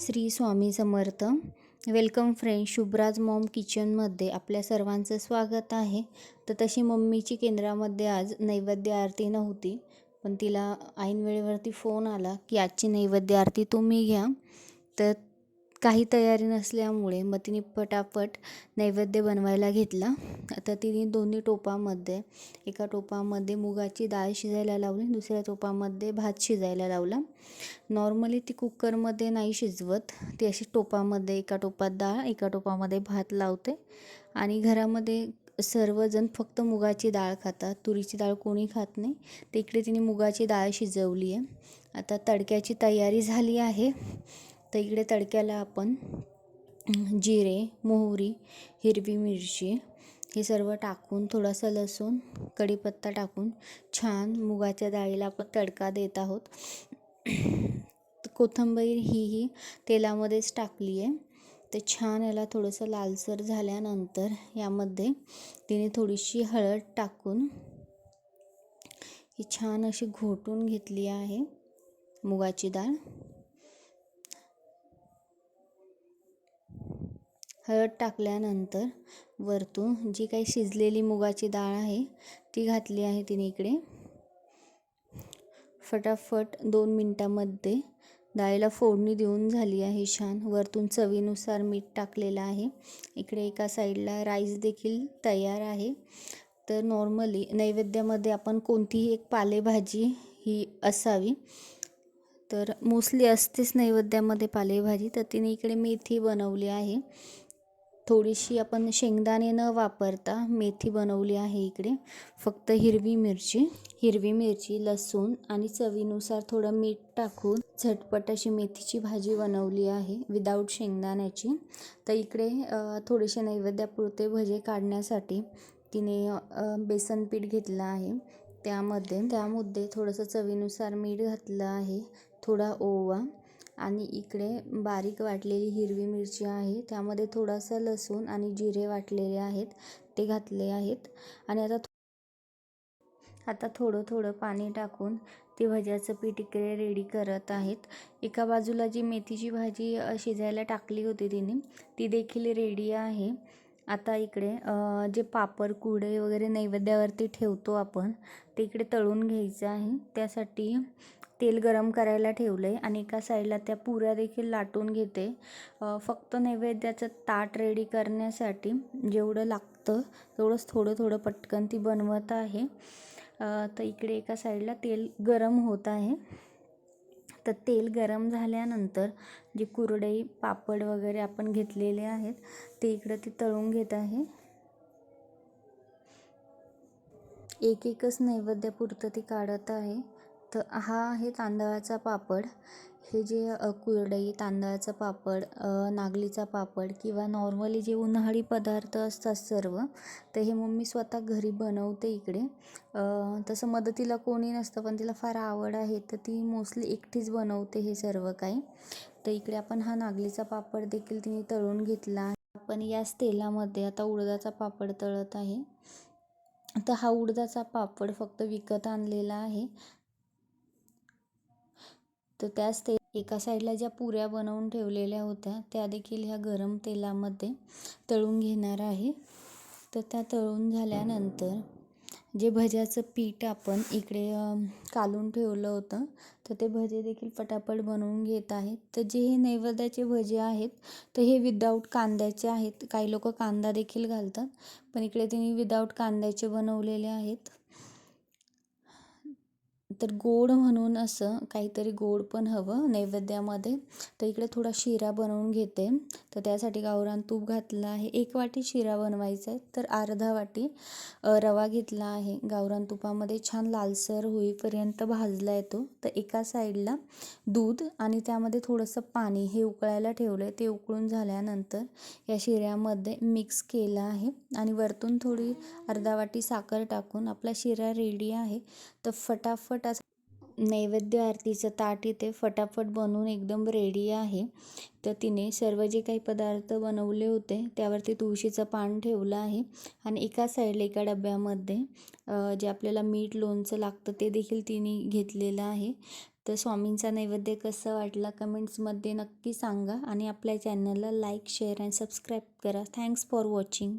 Shri Swami Samarth. Welcome friend Shubhraj mom किचनमध्ये आपल्या सर्वांचं स्वागत आहे. तर तशी मम्मीची केंद्रामध्ये आज नैवेद्य आरती नव्हती पण तिला ऐन वेळेवरती फोन आला की आजची नैवेद्य आरती तुम्ही घ्या. तर काही तयारी नसल्यामुळे मग तिने पटापट नैवेद्य बनवायला घेतला. आता तिने दोन्ही टोपामध्ये एका टोपामध्ये मुगाची डाळ शिजायला लावली दुसऱ्या टोपामध्ये भात शिजायला लावला. नॉर्मली ती कुकरमध्ये नाही शिजवत. ती अशी टोपामध्ये एका टोपात डाळ एका टोपामध्ये भात लावते आणि घरामध्ये सर्वजण फक्त मुगाची डाळ खातात. तुरीची डाळ कोणी खात नाही. तर इकडे तिने मुगाची डाळ शिजवली आहे. आता तडक्याची तयारी झाली आहे. तर इकडे तडक्याला आपण जिरे मोहरी हिरवी मिरची हे सर्व टाकून थोडासा लसूण कढीपत्ता टाकून छान मुगाच्या डाळीला आपण तडका देत आहोत. कोथिंबीर ही ही तेलामध्येच टाकली आहे. ते छान याला थोडंसं लालसर झाल्यानंतर यामध्ये तिने थोडीशी हळद टाकून ही छान अशी घोटून घेतली आहे मुगाची डाळ. हळद टाकल्यानंतर वरतून जी काही शिजलेली मुगाची डाळ आहे ती घातली आहे तिने इकडे. फटाफट दोन मिनटामध्ये डाळीला फोडणी देऊन झाली आहे छान. वरतून चवीनुसार मीठ टाकलेलं आहे. इकडे एका साईडला राईस देखील तयार आहे. तर नॉर्मली नैवेद्यामध्ये आपण कोणतीही एक पालेभाजी ही असावी. तर मोस्टली असतेच नैवेद्यामध्ये पालेभाजी. तर तिने इकडे मेथी बनवली आहे. थोडीशी आपण शेंगदाणे न वापरता मेथी बनवली आहे इकडे. फक्त हिरवी मिरची हिरवी मिरची लसूण आणि चवीनुसार थोडं मीठ टाकून झटपट अशी मेथीची भाजी बनवली आहे विदाऊट शेंगदाण्याची. तर इकडे थोडेसे नैवेद्यापुरते भजे काढण्यासाठी तिने बेसन पीठ घेतलं आहे. त्यामध्ये त्यामध्ये थोडंसं चवीनुसार मीठ घातलं आहे. थोडा ओवा आणि इकडे बारीक वाटलेली हिरवी मिरची आहे. त्यामध्ये थोडासा लसूण आणि जिरे वाटलेले आहेत. ते घातले आहेत. आणि आता आता थोडं थोडं पाणी टाकून ते भज्याचं पीठ इकडे रेडी करत आहेत. एका बाजूला जी मेथीची भाजी शिजायला टाकली होती तिने ती देखील रेडी आहे. आता इकडे जे पापड कुडे वगैरे नैवेद्यावरती ठेवतो आपण ते इकडे तळून घ्यायचं आहे. त्यासाठी तेल गरम करायला ठेवलं आहे आणि एका साईडला त्या पुऱ्या देखील लाटून घेते. फक्त नैवेद्याचं ताट रेडी करण्यासाठी जेवढं लागतं तेवढंच थोडं थोडं पटकन ती बनवत आहे. तर इकडे एका साईडला तेल गरम होत आहे. तर तेल गरम झाल्यानंतर जे कुरडई पापड वगैरे आपण घेतलेले आहेत ते इकडं ती तळून घेत आहे. एक एकच नैवेद्यापुरतं ती काढत आहे. तर हा आहे तांदळाचा पापड. हे जे कुरडई तांदळाचा पापड नागलीचा पापड किंवा नॉर्मली जे उन्हाळी पदार्थ असतात सर्व तर हे मम्मी स्वतः घरी बनवते इकडे. तसं मदतीला कोणी नसतं पण तिला फार आवड आहे तर ती मोस्टली एकटीच बनवते हे सर्व काही. तर इकडे आपण हा नागलीचा पापड देखील तिने तळून घेतला. आपण याच तेलामध्ये आता उडदाचा पापड तळत आहे. तर हा उडदाचा पापड फक्त विकत आणलेला आहे. तर त्याच ते एका साईडला ज्या पुऱ्या बनवून ठेवलेल्या होत्या त्या देखील ह्या गरम तेलामध्ये तळून घेणार आहे. तर त्या तळून झाल्यानंतर जे भज्याचं पीठ आपण इकडे कालून ठेवलं होतं तर ते भजे देखील पटापट बनवून घेत आहेत. तर जे हे नैवेद्याचे भजे आहेत तर हे विदाऊट कांद्याचे आहेत. काही लोक कांदा देखील घालतात पण इकडे त्यांनी विदाऊट कांद्याचे बनवलेले आहेत. तर गोड म्हणून असं काहीतरी गोड पण हवं नैवेद्यामध्ये. तर इकडे थोडा शिरा बनवून घेते. तर त्यासाठी गावरान तूप घातलं आहे. एक वाटी शिरा बनवायचा आहे. तर अर्धा वाटी रवा घेतला आहे. गावरान तुपामध्ये छान लालसर होईपर्यंत भाजला येतो. तर एका साईडला दूध आणि त्यामध्ये थोडंसं पाणी हे उकळायला ठेवलं आहे ते उकळून झाल्यानंतर या शिऱ्यामध्ये मिक्स केलं आहे. आणि वरतून थोडी अर्धा वाटी साखर टाकून आपला शिरा रेडी आहे. तर फटाफट फटाफट नैवेद्य आरतीचं ताट इथे फटाफट बनवून एकदम रेडी आहे. तर तिने सर्व जे काही पदार्थ बनवले होते त्यावरती तुळशीचं पान ठेवलं आहे. आणि एका साईडला एका डब्यामध्ये जे आपल्याला मीठ लोणचं लागतं ते देखील तिने घेतलेलं आहे. तर स्वामींचा नैवेद्य कसं वाटला कमेंट्समध्ये नक्की सांगा. आणि आपल्या चॅनलला लाईक शेअर अँड सबस्क्राईब करा. Thanks for watching